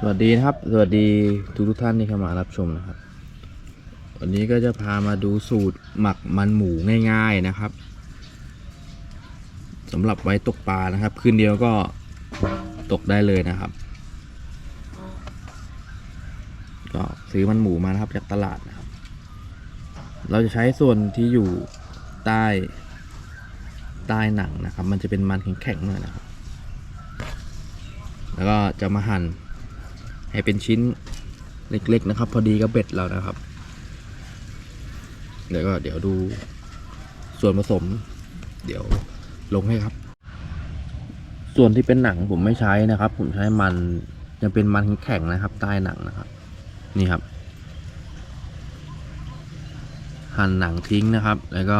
สวัสดีนะครับ สวัสดีทุกทุกท่านที่เข้ามารับชมนะครับ วันนี้ก็จะพามาดูสูตรหมักมันหมูง่าย ๆนะครับสำหรับไว้ตกปลานะครับ คืนเดียวก็ตกได้เลยนะครับ ก็ซื้อมันหมูมานะครับจากตลาดนะครับ เราจะใช้ส่วนที่อยู่ใต้ใต้หนังนะครับ มันจะเป็นมันแข็งๆหน่อยนะครับ แล้วก็จะมาหั่น ให้เป็นชิ้นเล็กๆนะครับ พอดีกับเบ็ดเรานะครับแล้วก็เดี๋ยวดูส่วนผสม เดี๋ยวลงให้ครับ ส่วนที่เป็นหนังผมไม่ใช้นะครับ ผมใช้มันยังเป็นมันแข็งนะครับ ใต้หนังนะครับ นี่ครับ หั่นหนังทิ้งนะครับ แล้วก็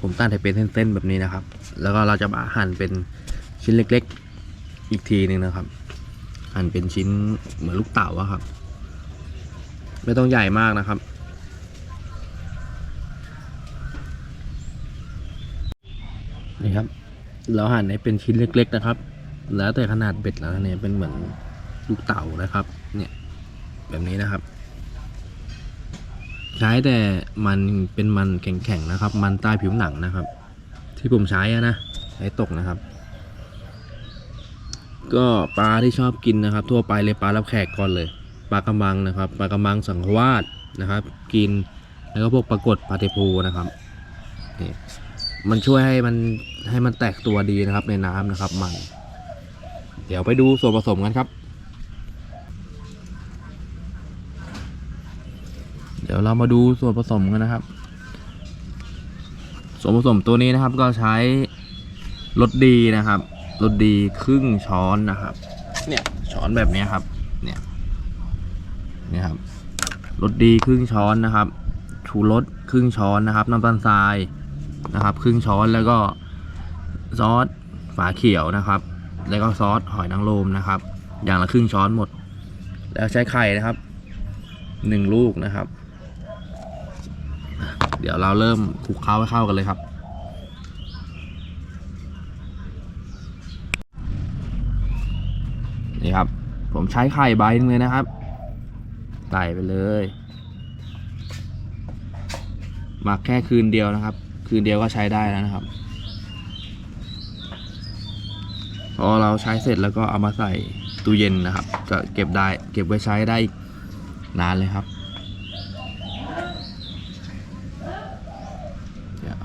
ผมตั้งให้เป็นเส้นๆแบบนี้นะครับ แล้วก็เราจะมาหั่นเป็นชิ้นเล็ก ๆ อีกทีหนึ่งนะครับ หั่นเป็นชิ้นเหมือนลูกเต๋าอะครับ ไม่ต้องใหญ่มากนะครับ นี่ครับ เราหั่นให้เป็นชิ้นเล็ก ๆนะครับ แล้วแต่ขนาดเบ็ดแล้วเนี่ยเป็นเหมือนลูกเต๋านะครับ เนี่ยแบบนี้นะครับ ใช้แต่มันเป็นมันแข็งๆนะครับ มันใต้ผิวหนังนะครับ ที่ผมใช้นะใช้ตกนะครับ ก็ปลาที่ชอบกินนะครับ ทั่วไปเลยปลารับแขกก่อนเลยปลากระมังนะครับปลากระมังสังขวาสนะครับ กินแล้วก็พวกปลากดปลาเทพูนะครับนี่มันช่วยให้มันให้มันแตกตัวดีนะครับในน้ำนะครับ มัน เดี๋ยวไปดูส่วนผสมกันครับ เดี๋ยวเรามาดูส่วนผสมกันนะครับ ส่วนผสมตัวนี้นะครับก็ใช้รสดีนะครับ รสดีครึ่งช้อนนะครับ เนี่ยช้อนแบบนี้ครับ เนี่ยเนี่ยครับรสดีครึ่งช้อนนะครับชูรสครึ่งช้อนนะครับน้ำตาลทรายนะครับ ครึ่งช้อนแล้วก็ซอสฝาเขียวนะครับ แล้วก็ซอสหอยนางรมนะครับ อย่างละครึ่งช้อนหมด แล้วใช้ไข่นะครับหนึ่งลูกนะครับ เดี๋ยวเราเริ่มคลุกเคล้าให้เข้ากันเลยครับ นี่ครับ ผมใช้ไข่ใบนึงเลยนะครับใส่ไปเลยหมักแค่คืนเดียวนะครับ คืนเดียวก็ใช้ได้แล้วนะครับพอเราใช้เสร็จแล้วก็เอามาใส่ตู้เย็นนะครับก็เก็บได้เก็บไว้ใช้ได้นานเลยครับเดี๋ยว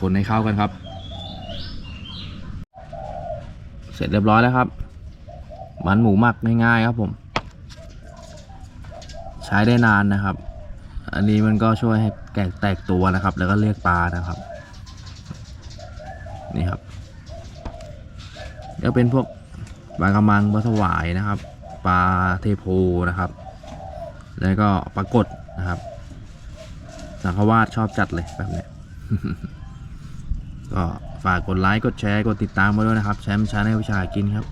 คนให้เข้ากันครับ เสร็จเรียบร้อยแล้วครับ มันหมูหมักง่ายๆครับผม ใช้ได้นานนะครับ อันนี้มันก็ช่วยให้แกแตกตัวนะครับ แล้วก็เรียกปลานะครับ นี่ครับก็เป็นพวกปลากระมังปลาสวายนะครับ ปลาเทโพนะครับ แล้วก็ปลากดนะครับ สังขวาสชอบจัดเลยแบบนี้ก็ฝากกดไลค์ กดแชร์ กดติดตามมาด้วยนะครับ แชมป์ชาแนลวิชากินครับ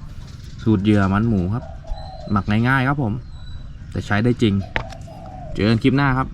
สูตรเหยื่อมันหมูครับ หมักง่ายๆครับผม แต่ใช้ได้จริง เจอกันคลิปหน้าครับ